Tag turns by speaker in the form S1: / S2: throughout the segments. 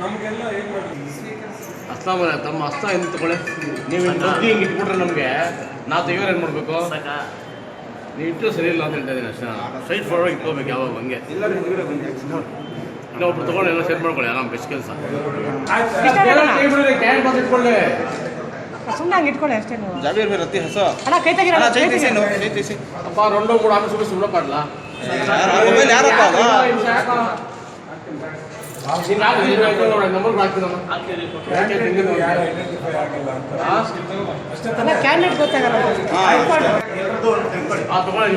S1: ನಮಗೆಲ್ಲ ಏನು ಮಾಡಿ
S2: ಅಸ್ಲಾಂ ತಮ್ಮ ಅಸ್ತ ಎಂದು ತಗೊಳ್ಳಿ. ನೀವು ಹಿಂಗೆ ಇಟ್ಬಿಟ್ರೆ ನಮಗೆ. ನಾವು ತೆಗಿಯೋರು ಏನು ಮಾಡಬೇಕು? ನೀವು ಇಟ್ಟು ಸರಿ ಇಲ್ಲ ಅಂತ ಹೇಳ್ತಾ ಇದ್ದೀನಿ ಅಷ್ಟೇ ಸ್ಟ್ರೈಟ್ ಫಾರ್ವರ್ಡ್ ಇಟ್ಕೋಬೇಕು ಯಾವಾಗ ಹಂಗೆ. ಇಲ್ಲ ಒಬ್ರು ತಗೊಂಡು ಎಲ್ಲ ಸೆಟ್ ಮಾಡ್ಕೊಳ್ಳಿ ಆರಾಮ್ ಬೆಸ್ಟ್ ಕೆಲಸ.
S3: ಸುಮ್ಮನೆ ಹಂಗೆ ಇಟ್ಕೊಳ್ಳಿ ಅಷ್ಟೇ ನೀವು.
S4: ಜಾಬೀರ್ ಬಿ ರತ್ತಿ ಹಸ.
S3: ಅಣ್ಣ ಕೈ ತೆಗಿರ
S4: ಅಣ್ಣ ಚೈ ತೀಸಿ ನೀವು ಚೈ ತೀಸಿ
S2: ಅಪ್ಪ ರೊಂಡು ಕೂಡ ಆಮೇಲೆ ಸುಮ್ಮನೆ ಸುಮ್ಮನೆ ಪಾಡ್ಲ
S4: ಮೊಬೈಲ್ ಯಾರಪ್ಪ ಅದು
S2: ಕ್ಯಾಂಡಿಡೇಟ್
S1: ಯಾರು ಐಡೆಂಟಿಫೈ ಆಗಿಲ್ಲ ಅಂತ ಅಷ್ಟೇ
S3: ಅಲ್ಲ ಕ್ಯಾಂಡಿಡೇಟ್ ಗೊತ್ತಾಗಲ್ಲ
S2: ಆ ತಗೊಳ್ಳಿ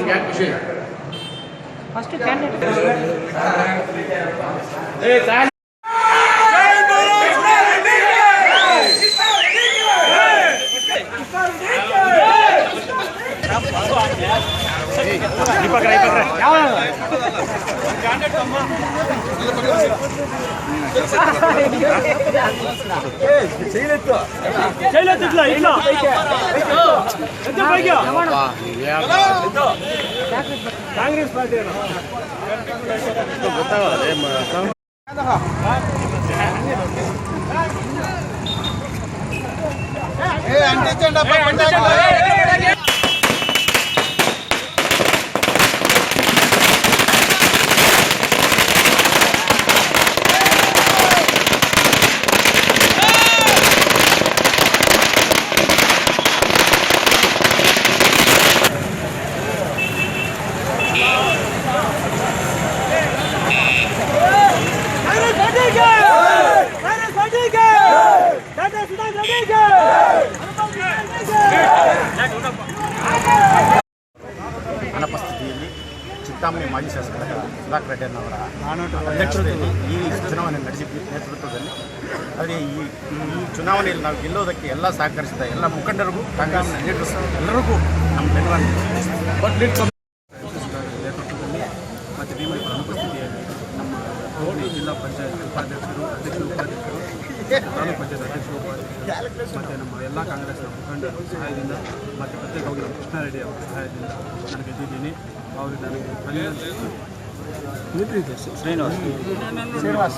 S2: ನಿಮ್ಗೆ ಯಾಕೆ ಖುಷಿ
S3: ಫಸ್ಟ್ ಕ್ಯಾಂಡಿಡೇಟ್
S2: ಏ ಸಾಯ್ ಯಪ್ಪಾ, ನೀವ್ ಯಾಕೆ
S1: ಕಾಂಗ್ರೆಸ್ ಪಾರ್ಟಿ
S2: ಗೊತ್ತಾಗಲ್ಲ ಏ ಮ-
S5: ಅನುಪಸ್ಥಿತಿಯಲ್ಲಿ ಚಿಂತಾಮಣಿ ಮಾಜಿ ಶಾಸಕ ಸುಧಾಕರ್ ರೆಡ್ಡಿಯನ್ನವರ ಅಧ್ಯಕ್ಷತೆಯಲ್ಲಿ ಈ ಚುನಾವಣೆ ನಡೆಸಿ ನೇತೃತ್ವದಲ್ಲಿ ಆದರೆ ಈ ಈ ಚುನಾವಣೆಯಲ್ಲಿ ನಾವು ಗೆಲ್ಲೋದಕ್ಕೆ ಎಲ್ಲ ಸಹಕರಿಸಿದ ಎಲ್ಲ ಮುಖಂಡರಿಗೂ ಕಾಂಗ್ರೆಸ್ ಲೀಡರ್ಸ್ ಎಲ್ಲರಿಗೂ ನಮ್ಮ
S2: ಕಮ್ಮಿ.
S5: ನೇತೃತ್ವದಲ್ಲಿ ಮತ್ತು ಭೀಮರ ಅನುಪಸ್ಥಿತಿಯಲ್ಲಿ ಹೋಬಳಿ ಜಿಲ್ಲಾ ಪಂಚಾಯತ್ ಉಪಾಧ್ಯಕ್ಷರು ಅಧ್ಯಕ್ಷ ಉಪಾಧ್ಯಕ್ಷರು ತಾಲೂಕು ಪಂಚಾಯತ್ ಅಧ್ಯಕ್ಷ ಉಪಾಧ್ಯಕ್ಷರು ಮತ್ತು ನಮ್ಮ ಎಲ್ಲ ಕಾಂಗ್ರೆಸ್ನ ಮುಖಂಡರ ಸಹಾಯದಿಂದ ಮತ್ತು ಪ್ರತ್ಯೇಕವಾಗಿ ನಮ್ಮ ಕೃಷ್ಣಾರೆಡ್ಡಿ ಅವರ ಸಹಾಯದಿಂದ ನಾನು ಗೆದ್ದಿದ್ದೀನಿ ಅವರು ನನಗೆ ಶ್ರೀನಿವಾಸ್. ಶ್ರೀನಿವಾಸ್.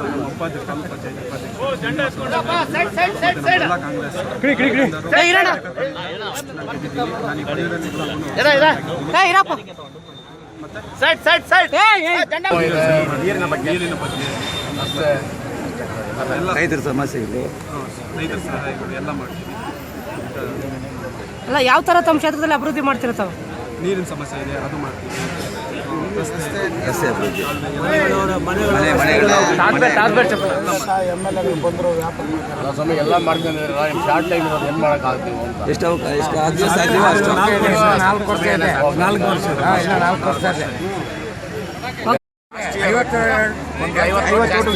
S5: ನಮ್ಮ ಉಪಾಧ್ಯಕ್ಷ ತಾಲೂಕು ಪಂಚಾಯತ್ ಉಪಾಧ್ಯಕ್ಷ ಮತ್ತು ಎಲ್ಲ ಕಾಂಗ್ರೆಸ್ ನಾನು
S3: ಸೈಡ್ ಸೈಡ್ ಸೈಡ್.
S5: ನೀರಿನ ಬಗ್ಗೆ. ನೀರಿನ ಬಗ್ಗೆ.
S2: ಅಷ್ಟೇ.
S5: ಎಲ್ಲ.
S4: ರೈತರ ಸಮಸ್ಯೆ ಇಲ್ಲಿ
S5: ಹಾಂ, ರೈತರ ಸಹಾಯಗಳು ಎಲ್ಲ ಮಾಡ್ತೀವಿ.
S3: ಅಲ್ಲ ಯಾವ ಥರ ತಮ್ಮ ಕ್ಷೇತ್ರದಲ್ಲಿ ಅಭಿವೃದ್ಧಿ ಮಾಡ್ತಿರ್ತಾವ
S5: ನೀರಿನ ಸಮಸ್ಯೆ ಇದೆ ಅದು ಮಾಡ್ತೀವಿ. ರಸ್ತೆ
S4: ಅಭಿವೃದ್ಧಿ.
S2: ಎಲ್ಲ ಮಾಡ್ಕೊಂಡಿರಲ್ಲ ನಿಮ್ಮ ಶಾರ್ಟ್ ಟೈಮ್ ಇರೋದು ಏನು ಮಾಡೋಕ್ಕಾಗ್ತೀವಿ ಅಂತ.
S4: ಎಷ್ಟು ಅವಕಾಶ ಎಷ್ಟು ಆದ್ಯ ಸಾಧ್ಯವೋ ಅಷ್ಟು?
S5: ನಾಲ್ಕು ವರ್ಷ ಇದೆ. ನಾಲ್ಕು ವರ್ಷ ನಾಲ್ಕು ವರ್ಷ ಇದೆ.
S4: ಐವತ್ತು ಐವತ್ತು ಐವತ್ತು